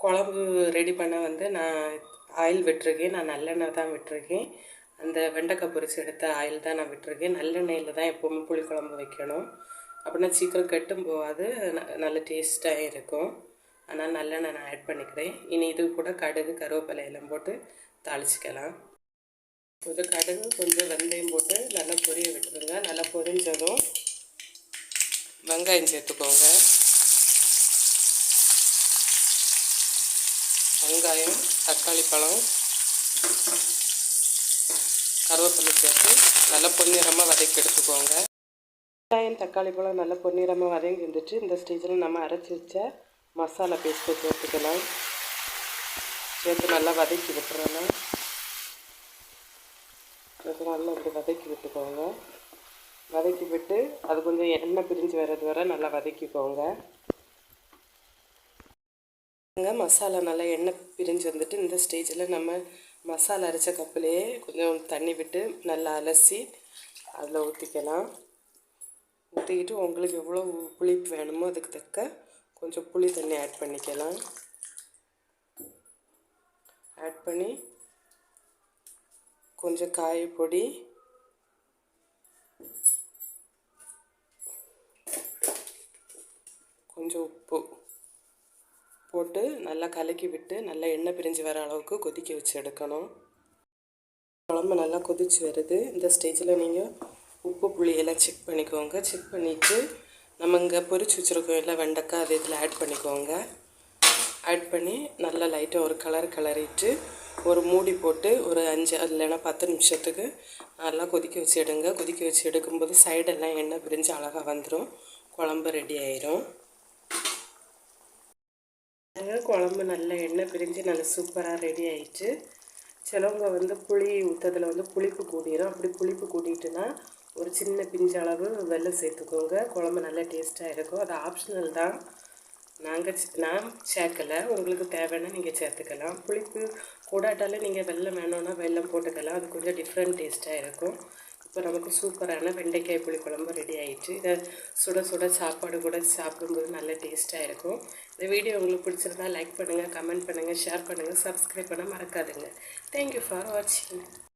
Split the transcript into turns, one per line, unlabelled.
குழம்பு ரெடி பண்ண வந்து நான் ஆயில் விட்டுருக்கேன். நான் நல்லெண்ணெய் தான் விட்டுருக்கேன். அந்த வெண்டைக்காய் பொரிச்சு எடுத்த ஆயில் தான் நான் விட்டுருக்கேன். நல்லெண்ணெயில் தான் எப்போவுமே புளிக்குழம்பு வைக்கணும். அப்படின்னா சீக்கிரம் கெட்டும் போகாது ந- நல்ல டேஸ்ட்டாக இருக்கும். அதனால் நல்லெண்ணெய் நான் ஆட் பண்ணிக்கிறேன். இனி இது கூட கடுகு கருவேப்பிலை எல்லாம் போட்டு தாளிச்சிக்கலாம். இது கடுகு கொஞ்சம் வெந்தயம் போட்டு நல்லா பொரிய விட்டுருங்க. நல்லா பொரிஞ்சதும் வெங்காயம் சேர்த்துக்கோங்க. வெங்காயம் தக்காளி பழம் கருவேப்பிலை சேர்த்து நல்லா பொன்னிறமாக வதக்கி எடுத்துக்கோங்க. வெங்காயம் தக்காளி பழம் நல்லா பொன்னிறமாக வதங்கி இருந்துச்சு இந்த ஸ்டேஜில் நம்ம அரைச்சி வச்ச மசாலா பேஸ்ட்டு சேர்த்துக்கலாம். சேர்த்து நல்லா வதக்கி விட்டுறலாம் அது நல்லா இப்படி வதக்கி விட்டுக்கோங்க. வதக்கி விட்டு அது கொஞ்சம் எண்ணெய் பிரிஞ்சு வர்றது வரை நல்லா வதக்கிக்கோங்க. மசாலா நல்லா எண்ணெய் பிரிஞ்சு வந்துட்டு இந்த ஸ்டேஜில் நம்ம மசாலா அரைச்ச கப்புலேயே கொஞ்சம் தண்ணி விட்டு நல்லா அலசி அதில் ஊற்றிக்கலாம் ஊற்றிக்கிட்டு உங்களுக்கு எவ்வளோ புளிப்பு வேணுமோ அதுக்கு தக்க கொஞ்சம் புளி தண்ணி ஆட் பண்ணிக்கலாம். ஆட் பண்ணி கொஞ்சம் காய பொடி கொஞ்சம் உப்பு போட்டு நல்லா கலக்கி விட்டு நல்லா எண்ணெய் பிரிஞ்சு வர அளவுக்கு கொதிக்க வச்சு எடுக்கணும். குழம்பு நல்லா கொதிச்சு வருது. இந்த ஸ்டேஜில் நீங்கள் உப்பு புளியெல்லாம் செக் பண்ணிக்கோங்க. செக் பண்ணிவிட்டு நம்ம இங்கே பொரிச்சு வச்சுருக்கோம் எல்லாம் வெண்டைக்காய் அது இதில் ஆட் பண்ணிக்கோங்க. ஆட் பண்ணி நல்லா லைட்டாக ஒரு கலர் கலரிட்டு ஒரு மூடி போட்டு ஒரு அஞ்சு இல்லைன்னா பத்து நிமிஷத்துக்கு நல்லா கொதிக்க வச்சு எடுங்க. கொதிக்க வச்சு எடுக்கும்போது சைடெல்லாம் எண்ணெய் பிரிஞ்சு அழகாக வந்துடும் குழம்பு ரெடி ஆயிரும். பாருங்க, குழம்பு நல்ல எண்ணெய் பிரிஞ்சு நல்லா சூப்பராக ரெடி ஆயிடுச்சு. சிலவங்க வந்து புளி ஊற்றதில் வந்து புளிப்பு கூடிரும் அப்படி புளிப்பு கூட்டிட்டுனா ஒரு சின்ன பிஞ்சளவு அளவு சேர்த்துக்கோங்க. குழம்பு நல்லா டேஸ்ட்டாக இருக்கும். அது ஆப்ஷனல் தான். நாங்கள் நான் சேர்க்கலை. உங்களுக்கு தேவைன்னா நீங்கள் சேர்த்துக்கலாம். புளிப்பு கூடாட்டாலும் நீங்கள் வெள்ளம் வேணும்னா வெல்லம் போட்டுக்கலாம். அது கொஞ்சம் டிஃப்ரெண்ட் டேஸ்ட்டாக இருக்கும். இப்போ நமக்கு சூப்பரான வெண்டைக்காய் புளி குழம்பு ரெடி ஆயிடுச்சு. இதை சுட சுட சாப்பாடு கூட சாப்பிடும்போது நல்ல டேஸ்ட்டாக இருக்கும். இந்த வீடியோ உங்களுக்கு பிடிச்சிருந்தா லைக் பண்ணுங்கள் கமெண்ட் பண்ணுங்கள் ஷேர் பண்ணுங்கள் சப்ஸ்கிரைப் பண்ண மறக்காதுங்க. தேங்க்யூ ஃபார் வாட்சிங்